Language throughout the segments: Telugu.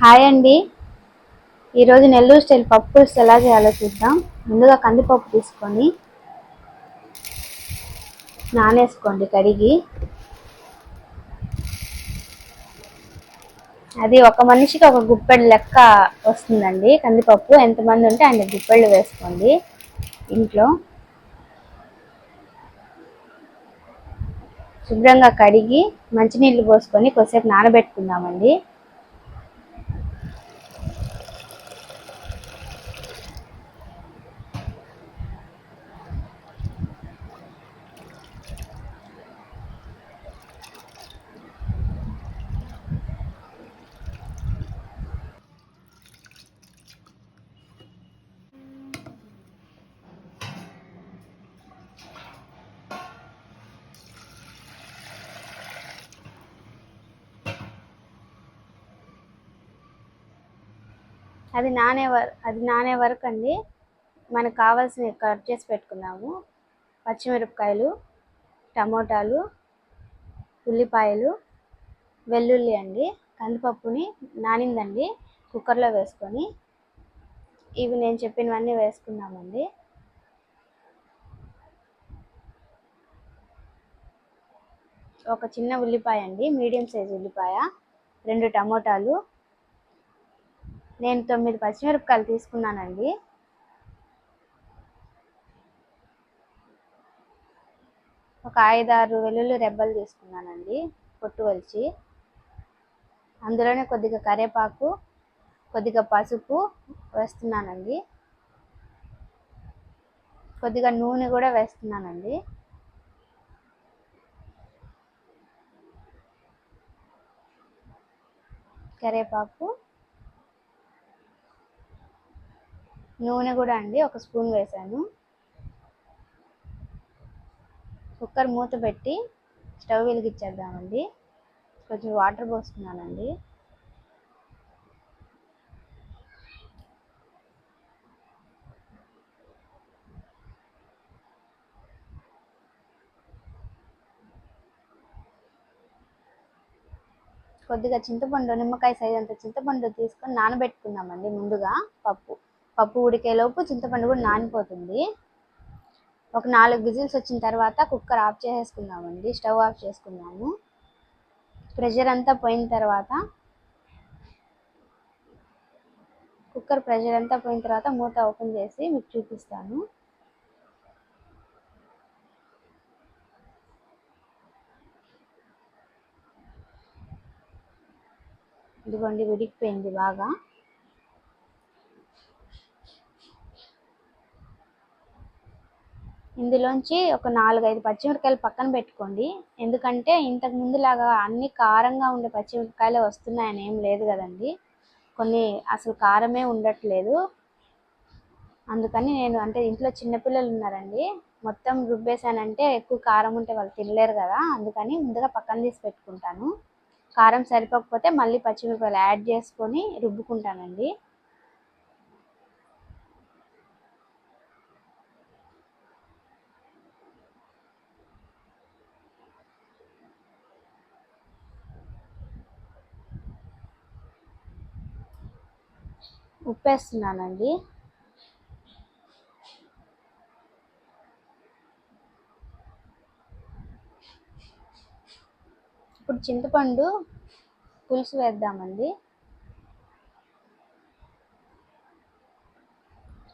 హాయ్ అండి. ఈరోజు నెల్లూరు స్టైల్ పప్పు పులుసు ఎలా చేయాలో చూద్దాం. ముందుగా కందిపప్పు తీసుకొని నానేసుకోండి కడిగి. అది ఒక మనిషికి ఒక గుప్పెడు లెక్క వస్తుందండి కందిపప్పు. ఎంతమంది ఉంటే అన్ని గుప్పెళ్ళు వేసుకోండి ఇంట్లో. శుభ్రంగా కడిగి మంచినీళ్ళు పోసుకొని కొద్దిసేపు నానబెట్టుకుందామండి. అది నానే వర అది నానే వరకు అండి. మనకు కావాల్సినవి కట్ చేసి పెట్టుకున్నాము. పచ్చిమిరపకాయలు టమోటాలు ఉల్లిపాయలు వెల్లుల్లి అండి కందిపప్పుని నానిందండి కుక్కర్లో వేసుకొని. ఇవి నేను చెప్పినవన్నీ వేసుకున్నామండి. ఒక చిన్న ఉల్లిపాయ అండి మీడియం సైజ్ ఉల్లిపాయ రెండు టమోటాలు నేను తొమ్మిది పచ్చిమిరపకాయలు తీసుకున్నానండి. ఒక ఐదారు వెల్లుల్లి రెబ్బలు తీసుకున్నానండి పొట్టు వలిచి. అందులోనే కొద్దిగా కరివేపాకు కొద్దిగా పసుపు వేస్తున్నానండి. కొద్దిగా నూనె కూడా వేస్తున్నానండి. కరేపాకు నూనె కూడా అండి ఒక స్పూన్ వేసాను. కుక్కర్ మూత పెట్టి స్టవ్ వెలిగించేద్దామండి. కొంచెం వాటర్ పోస్తున్నానండి. కొద్దిగా చింతపండు నిమ్మకాయ సైజ్ అంత చింతపండు తీసుకొని నానబెట్టుకుందామండి ముందుగా పప్పు. పప్పు ఉడికేలోపు చింతపండు కూడా నానిపోతుంది. ఒక నాలుగు విజిల్స్ వచ్చిన తర్వాత కుక్కర్ ఆఫ్ చేసేసుకుందామండి. స్టవ్ ఆఫ్ చేసుకున్నాము. ప్రెషర్ అంతా పోయిన తర్వాత కుక్కర్ ప్రెషర్ అంతా పోయిన తర్వాత మూత ఓపెన్ చేసి మీకు చూపిస్తాను. ఇదిగోండి ఉడికిపోయింది బాగా. ఇందులోంచి ఒక నాలుగైదు పచ్చిమిరకాయలు పక్కన పెట్టుకోండి. ఎందుకంటే ఇంతకు ముందులాగా అన్ని కారంగా ఉండే పచ్చిమిరకాయలే వస్తున్నాయని ఏం లేదు కదండి. కొన్ని అసలు కారమే ఉండట్లేదు. అందుకని నేను అంటే ఇంట్లో చిన్నపిల్లలు ఉన్నారండి మొత్తం రుబ్బేసానంటే ఎక్కువ కారం ఉంటే వాళ్ళు తినలేరు కదా. అందుకని ముందుగా పక్కన తీసి పెట్టుకుంటాను. కారం సరిపోకపోతే మళ్ళీ పచ్చిమిరపకాయలు యాడ్ చేసుకొని రుబ్బుకుంటానండి. ఉప్పేస్తున్నానండి. ఇప్పుడు చింతపండు పులుసు వేద్దామండి.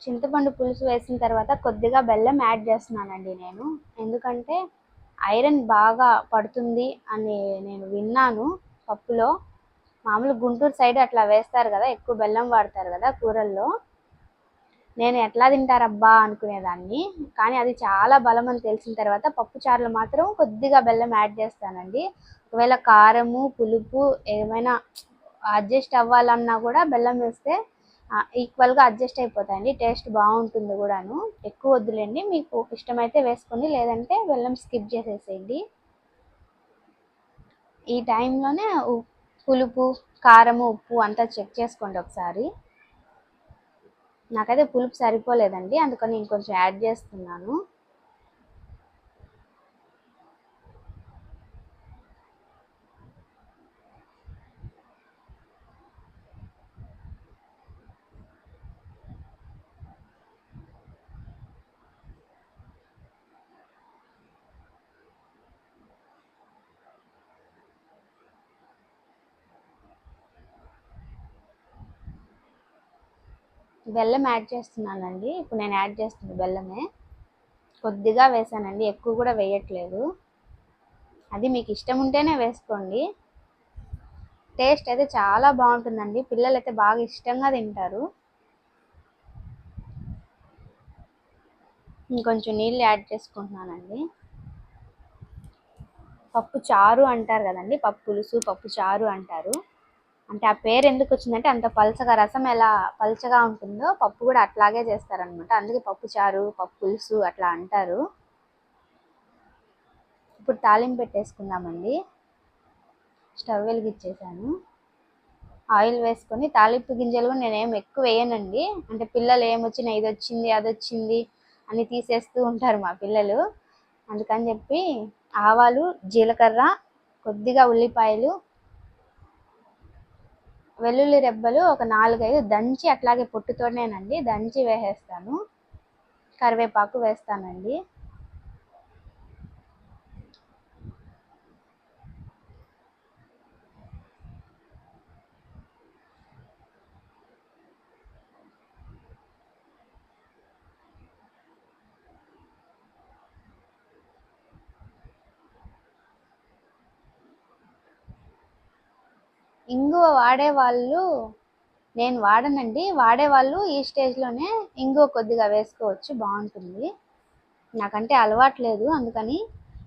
చింతపండు పులుసు వేసిన తర్వాత కొద్దిగా బెల్లం యాడ్ చేస్తున్నానండి నేను. ఎందుకంటే ఐరన్ బాగా పడుతుంది అని నేను విన్నాను పప్పులో. మామూలు గుంటూరు సైడ్ అట్లా వేస్తారు కదా ఎక్కువ బెల్లం వాడతారు కదా కూరల్లో. నేను ఎట్లా తింటారబ్బా అనుకునేదాన్ని కానీ అది చాలా బలం అని తెలిసిన తర్వాత పప్పు చారులు మాత్రం కొద్దిగా బెల్లం యాడ్ చేస్తానండి. ఒకవేళ కారము పులుపు ఏమైనా అడ్జస్ట్ అవ్వాలన్నా కూడా బెల్లం వేస్తే ఈక్వల్గా అడ్జస్ట్ అయిపోతాయండి టేస్ట్ బాగుంటుంది కూడాను. ఎక్కువ వద్దులేండి మీకు ఇష్టమైతే వేసుకోండి లేదంటే బెల్లం స్కిప్ చేసేసేయండి. ఈ టైంలోనే పులుపు కారము ఉప్పు అంతా చెక్ చేసుకోండి ఒకసారి. నాకైతే పులుపు సరిపోలేదండి అందుకని ఇంకొంచెం యాడ్ చేస్తున్నాను. బెల్లం యాడ్ చేస్తున్నానండి. ఇప్పుడు నేను యాడ్ చేస్తున్నాను బెల్లమే. కొద్దిగా వేసానండి. ఎక్కువ కూడా వేయట్లేదు. అది మీకు ఇష్టం ఉంటేనే వేసుకోండి. టేస్ట్ అయితే చాలా బాగుంటుందండి. పిల్లలు అయితే బాగా ఇష్టంగా తింటారు. ఇంకొంచెం నీళ్ళు యాడ్ చేసుకుంటున్నానండి. పప్పు చారు అంటారు కదండి. పప్పు పులుసు పప్పు చారు అంటారు. అంటే ఆ పేరు ఎందుకు వచ్చిందంటే అంత పలచగా రసం ఎలా పలచగా ఉంటుందో పప్పు కూడా అట్లాగే చేస్తారనమాట అందుకే పప్పు చారు పప్పు పులుసు అట్లా అంటారు. ఇప్పుడు తాలింపు పెట్టేసుకుందామండి. స్టవ్ వెలిగిచ్చేసాను ఆయిల్ వేసుకొని తాలింపు గింజలు కూడా నేనేం ఎక్కువ వేయనండి. అంటే పిల్లలు ఏమొచ్చినా ఇది వచ్చింది అది వచ్చింది అని తీసేస్తూ ఉంటారు మా పిల్లలు. అందుకని చెప్పి ఆవాలు జీలకర్ర కొద్దిగా ఉల్లిపాయలు వెల్లుల్లి రెబ్బలు ఒక నాలుగైదు దంచి అట్లాగే పొట్టుతోనేనండి దంచి వేసేస్తాను. కరివేపాకు వేస్తానండి. ఇంగువ వాడేవాళ్ళు నేను వాడనండి. వాడేవాళ్ళు ఈ స్టేజ్లోనే ఇంగువ కొద్దిగా వేసుకోవచ్చు బాగుంటుంది. నాకంటే అలవాట్లేదు అందుకని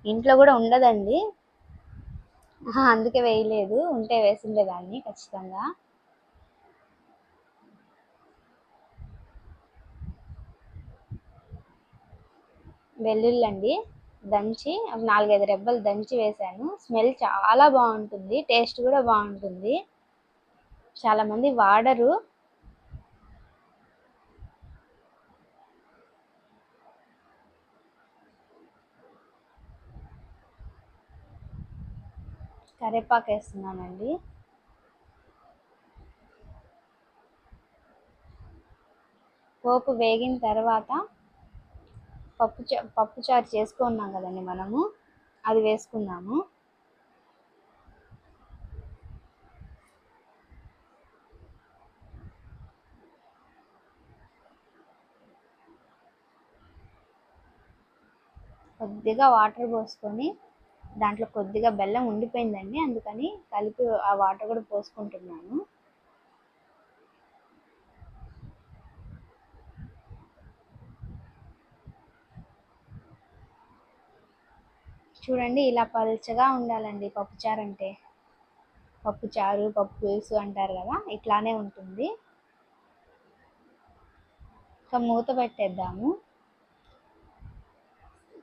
ఇంట్లో కూడా ఉండదండి. అందుకే వేయలేదు. ఉంటే వేసిండేదాన్ని ఖచ్చితంగా. వెల్లుల్లండి దంచి నాలుగైదు రెబ్బలు దంచి వేశాను. స్మెల్ చాలా బాగుంటుంది టేస్ట్ కూడా బాగుంటుంది. చాలామంది వాడరు. కరివేపాకు వేస్తున్నానండి. పోపు వేగిన తర్వాత పప్పు పప్పు చారు చేసుకున్నాం కదండి మనము. అది వేసుకుందాము. కొద్దిగా వాటర్ పోసుకొని దాంట్లో కొద్దిగా బెల్లం ఉండిపోయిందండి అందుకని కలిపి ఆ వాటర్ కూడా పోసుకుంటున్నాను. చూడండి ఇలా పల్చగా ఉండాలండి పప్పుచారు అంటే. పప్పుచారు పప్పు పులుసు అంటారు కదా ఇట్లానే ఉంటుంది. ఇంకా మూత పెట్టేద్దాము.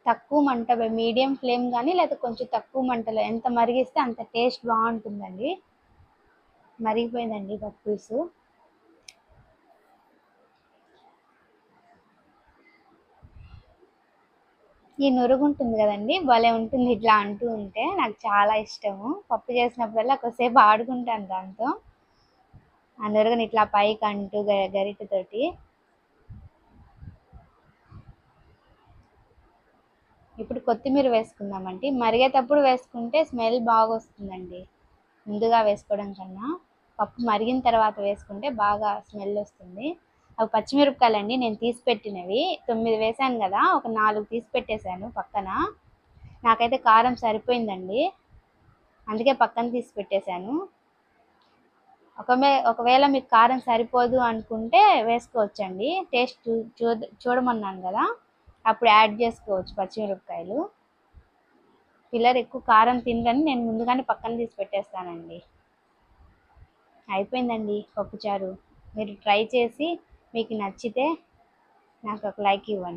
తక్కువ మంట మీడియం ఫ్లేమ్ కానీ లేదా కొంచెం తక్కువ మంటలో ఎంత మరిగిస్తే అంత టేస్ట్ బాగుంటుందండి. మరిగిపోయిందండి పప్పు పులుసు. ఈ నురుగు ఉంటుంది కదండి భలే ఉంటుంది ఇట్లా అంటూ ఉంటే నాకు చాలా ఇష్టము. పప్పు చేసినప్పుడల్లా కొద్దిసేపు ఆడుకుంటాను దాంతో. ఆ నురుగుని ఇట్లా పైకి అంటూ గరిటతోటి. ఇప్పుడు కొత్తిమీర వేసుకుందామండి. మరిగేటప్పుడు వేసుకుంటే స్మెల్ బాగా వస్తుందండి ముందుగా వేసుకోవడం కన్నా పప్పు మరిగిన తర్వాత వేసుకుంటే బాగా స్మెల్ వస్తుంది. అవి పచ్చిమిరపకాయలు అండి నేను తీసి పెట్టినవి తొమ్మిది వేసాను కదా ఒక నాలుగు తీసి పెట్టేశాను పక్కన. నాకైతే కారం సరిపోయిందండి. అందుకే పక్కన తీసి పెట్టేశాను ఒకమే ఒకవేళ మీకు కారం సరిపోదు అనుకుంటే వేసుకోవచ్చండి. టేస్ట్ చూ చూడమన్నాను కదా అప్పుడు యాడ్ చేసుకోవచ్చు పచ్చిమిరపకాయలు. పిల్లలు ఎక్కువ కారం తినరని నేను ముందుగానే పక్కన తీసి పెట్టేస్తానండి అయిపోయిందండి పప్పుచారు. మీరు ట్రై చేసి మీకు నచ్చితే నాకు ఒక లైక్ ఇవ్వండి.